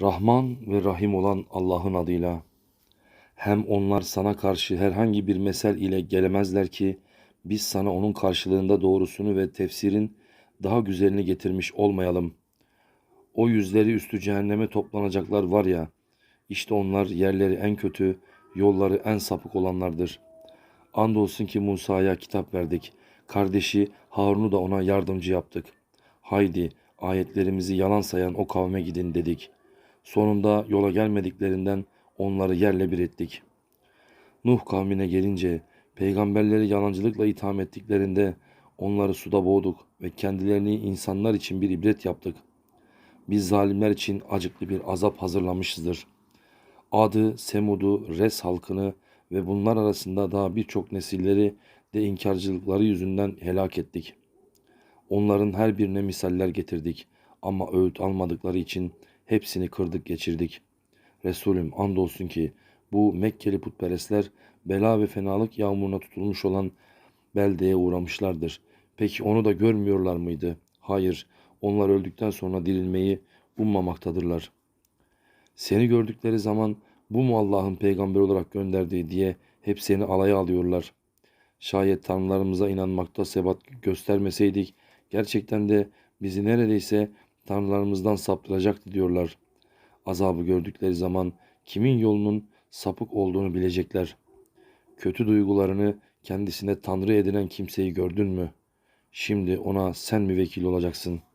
Rahman ve Rahim olan Allah'ın adıyla. Hem onlar sana karşı herhangi bir mesel ile gelemezler ki biz sana onun karşılığında doğrusunu ve tefsirin daha güzelini getirmiş olmayalım. O yüzleri üstü cehenneme toplanacaklar var ya, işte onlar yerleri en kötü, yolları en sapık olanlardır. Andolsun ki Musa'ya kitap verdik. Kardeşi Harun'u da ona yardımcı yaptık. Haydi ayetlerimizi yalan sayan o kavme gidin dedik. Sonunda yola gelmediklerinden onları yerle bir ettik. Nuh kavmine gelince peygamberleri yalancılıkla itham ettiklerinde onları suda boğduk ve kendilerini insanlar için bir ibret yaptık. Biz zalimler için acıklı bir azap hazırlamışızdır. Adı, Semud'u, Res halkını ve bunlar arasında daha birçok nesilleri de inkarcılıkları yüzünden helak ettik. Onların her birine misaller getirdik ama öğüt almadıkları için hepsini kırdık geçirdik. Resulüm andolsun ki bu Mekkeli putperestler bela ve fenalık yağmuruna tutulmuş olan beldeye uğramışlardır. Peki onu da görmüyorlar mıydı? Hayır, onlar öldükten sonra dirilmeyi ummamaktadırlar. Seni gördükleri zaman bu mu Allah'ın peygamber olarak gönderdiği diye hep seni alaya alıyorlar. Şayet tanrılarımıza inanmakta sebat göstermeseydik gerçekten de bizi neredeyse tanrılarımızdan saptıracaktı diyorlar. Azabı gördükleri zaman kimin yolunun sapık olduğunu bilecekler. Kötü duygularını kendisine tanrı edinen kimseyi gördün mü? Şimdi ona sen mi vekil olacaksın?''